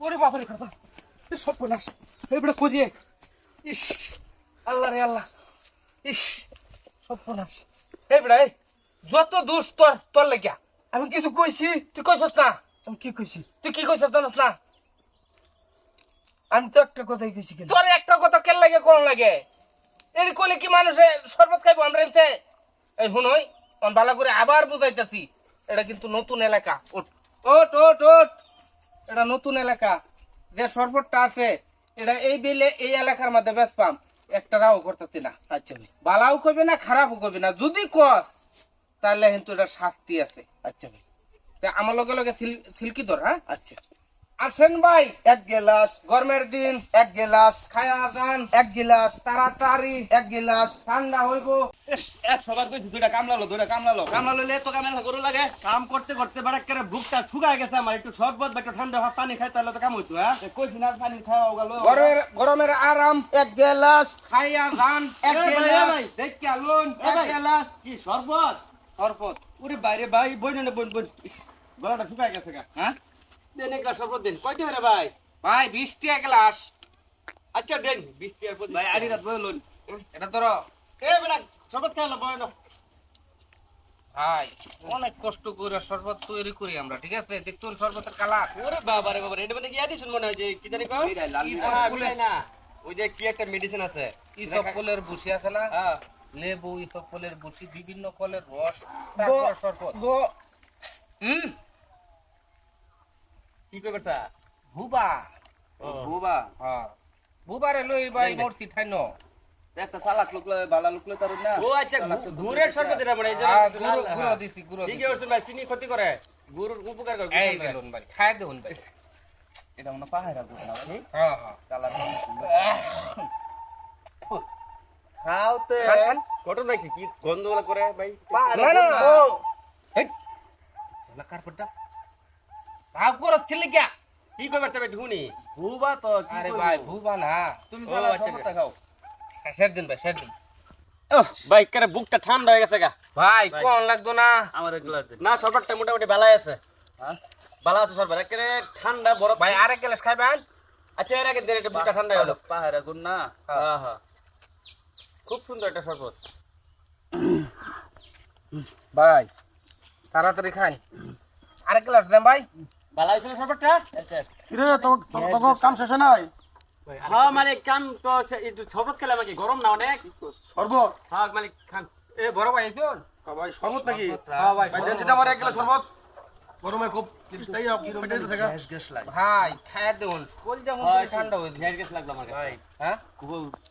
ওরে বাবারে বাবা এ সব বলাস এবারে করিয়ে ইস আল্লাহ রে আল্লাহ। ইস সব বলাস এবারে যত দোষ তোর তোর লাগিয়া। আমি কিছু কইছি তুই কইছস না? আমি কি কইছি? তুই কি কইছস জানাস না? আমি তো একটা কথাই কইছি তোর একটা কথা কেন লাগে কোন লাগে? এর কইলে কি মানুষে শরবত খাইবো আমরা এনতে? এই শুনই ভালো করে আবার বুঝাইতাছি। এটা কিন্তু নতুন এলাকা। ওট ওট ওট ওট এটা নতুন এলাকা। যে সরপটটা আছে এটা এই বিলে এই এলাকার মধ্যে বেশ পাম। একটা রাও করতেছি না। আচ্ছা ভাই। বালাও কইবে না খারাপও কইবে না। যদি কস তাহলে কিন্তু এটা শাস্তি আছে। আচ্ছা ভাই। আমার লগে লগে সিল্কি ধর হ্যাঁ? আচ্ছা। আসেন ভাই এক গেলাস গরমের দিন এক গেলাস খায়া যান এক গিলাস তাড়াতাড়ি এক গিলাস ঠান্ডা হইব। এক সবার কইছি দুইটা কামলালো দুইটা কামলালো কামলা লইলে তো কামেলা গরু লাগে? কাম করতে করতে বেড়া করে বুকটা শুকায় গেছে আমার একটু শরবত বা একটু ঠান্ডা পানি খাই তাহলে তো কাম হইতো হ্যাঁ? কইছি না পানি খাওয়া গেল। গরমের গরমের আরাম এক গেলাস খাইয়া যান এক গেলাস। দেখে আলুন এ গেলাস কি শরবত? শরবত। ওরে বাইরে ভাই বই না বই বই ইস, গলাটা শুকায় গেছে গা। হ্যাঁ? দেন একটা শরবত দিন। কয়টা রে ভাই? ভাই বিশ টাকা গ্লাস। আচ্ছা দেন বিশ টাকার প্রতি ভাই আড়ি রাত বই লুন এটা ধরো। এ খাইলো বয় না ভাই অনেক কষ্ট করে শরবত তৈরি করি আমরা ঠিক আছে? দেখতুন শরবতের কালার। ওরে বাবা রে বাবা এটা মানে কি আদিশন মনে হয় যে কি জানি না, ওই যে কি একটা মেডিসিন আছে। ইসব ফুলের বুসি আছে না? হ্যাঁ। লেবু ইসব ফুলের বুসি বিভিন্ন ফলের রস তারপর শরবত। গো। হুম? কি করবে তা ভুবা। বুবা হ্যাঁ। ভুবারে লই ভাই। মূর্তি ঠাইন। একটা সালাক লুকলে বালা লুকলে তার না। ও আচ্ছা গু- গুড়ের শরবত এটা মানে এই যে হ্যাঁ, গুঁড়ো লাল, গুঁড়ো হ্যাঁ। দিছি গুঁড়ো ঠিক আছে ভাই চিনি ক্ষতি করে। গুড় উপকার করে এই গুড় ভাই খাই দেউন ভাই। এটা মনে পাহাড়া গুড় না ভাই? হ্যাঁ হ্যাঁ। কালার খাওতে। ঘটনা কি কি গন্ধ করে ভাই? না না ও। হেই। না কারপটটা ভাব খেলে কি? কি করবে তবে ঢুনি ভুবা তো আরে ভাই ভুবা না। তুমি সালা আচ্ছা, শরবতটা খাও। শেষ দিন ভাই শেষ দিন। ভাই করে বুকটা ঠান্ডা হয়ে গেছে গা। ভাই কোন লাগতো না? আমার এগুলো না সরবতটা মোটামুটি ভালাই আছে। হ্যাঁ? ভালো আছে সরবত একেবারে ঠান্ডা বরফ। ভাই আরেক গ্লাস খাইবেন? আচ্ছা এর আগে দেন একটু বুকটা ঠান্ডা হলো পাহাড়া গুড় না? হ্যাঁ। হ্যাঁ খুব সুন্দর একটা শরবত। ভাই তাড়াতাড়ি খান আরেক গ্লাস দেন ভাই। ভালো হয়েছে না শরবতটা কিরে তোর তোর কাম শেষ নাই? হ্যাঁ মালিক কাম তো একটু শরবত খেলে আমাকে গরম না অনেক? শরবত? হ্যাঁ মালিক খান। এ বড় ভাই আইছুন ভাই শরবত নাকি? হ্যাঁ ভাই ভাই দেন আমার এক গ্লাস শরবত। গরমে খুব তাই ভাই কোল হ্যাঁ, ঠান্ডা হয়ে গ্যাস গ্যাস লাগল আমার ভাই হ্যাঁ?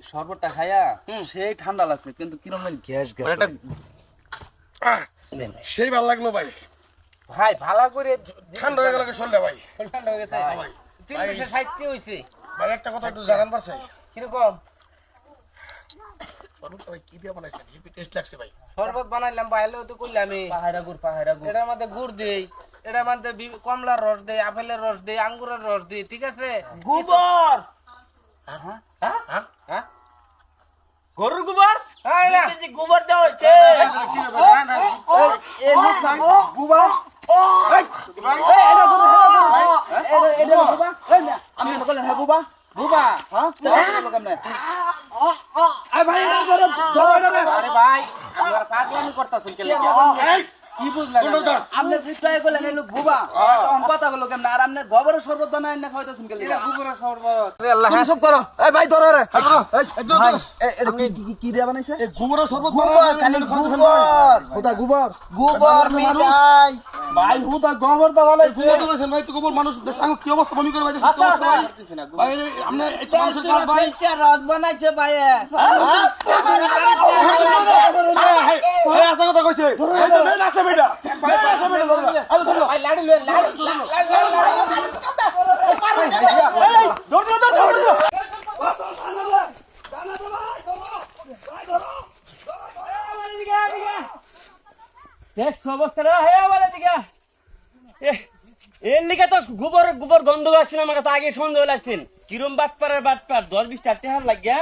শরবতটা খায়া হুম। সেই ঠান্ডা লাগছে কিন্তু কিরম গ্যাস গ্যাস এটা সেই ভালো লাগল ভাই। ভাই ভালো করে ঠান্ডা হয়ে গেল শরীরটা ভাই ঠান্ডা হয়ে গেছে ভাই। ষাটটি হয়েছে ভাই একটা কথা একটু জানান পারছে কীরকম শরবতটা ভাই কি দিয়ে বানাইছেন হেভি টেস্ট লাগছে ভাই শরবত বানাইলাম বাইলেও তো করলাম পাহাড়া গুড় পাহাড়া গুড় এটার মধ্যে গুড় দেই এটার মধ্যে কমলার রস দেই আপেলের রস দেই আঙ্গুরের রস দেই ঠিক আছে গোবর হ্যাঁ হ্যাঁ গরুর গোবর হ্যাঁ গোবর দেওয়া হয়েছে এই লোক নাই বুবা আমি এটা বললেন হ্যাঁ বুবা। বুবা হ্যাঁ? কেমনে? ভাই এটা ধরো ধরো আরে ভাই আপনার পাগলামি করতেছেন কে লেগে কি বুঝলেন? আপনি ট্রাই করলেন এই লোক বুবা। তখন কথা গুলো কেমন? আর আপনি গোবরের শরবত বানায় না খাইতেছেন কেন? এটা গুবরের শরবত। আল্লাহ। তুমি সব করো। এই ভাই ধরো রে। ভাই কি কি- কি দিয়ে বানাইছে? গোবরের শরবত গোবর। গোবর। গোবর? গোবর ভাই হুদা গোবর দা বানাইছে গোবর তো করেছেন ভাই তো গোবর মানুষ দেখেন কি অবস্থা বমি করে ভাই অবস্থা ভাই আপনি একটা মানুষের কাজ ভাই রদ বানাইছে ভাই আসা কথা কইছে এই তো মেন আসে বেটা ভাই আসে বেটা ধরো আরে ধরো ভাই লাড়ি লয়ে লাড়ি লাড়ি লাড়ি হ্যাঁ এর লিগে তো গোবর গোবর গন্ধ লাগছে আমার কাছে আগে সন্দেহ লাগছেন কিরম বাটপাড়ের বাটপার দশ বিশ চারটে হার লাগিয়া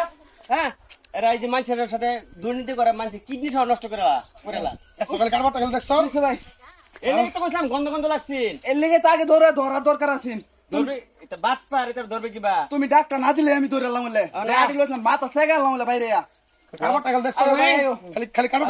হ্যাঁ? এরা এই যে মানুষের সাথে দুর্নীতি করে মানুষের কিডনি সব নষ্ট করে করেলা সকালে কারবারটা খেলে দেখছ? ভাই? এর লিগে তো বলছিলাম গন্ধ গন্ধ লাগছেন এর লিগে তো আগে ধরে ধরার দরকার আছে। ধরবে এটা বাটপার এটা ধরবে কিবা? তুমি ডাক্তার না দিলে আমি বলে। মাথা সেগা বলে বাইরে দেখছ? খালি খালি খালি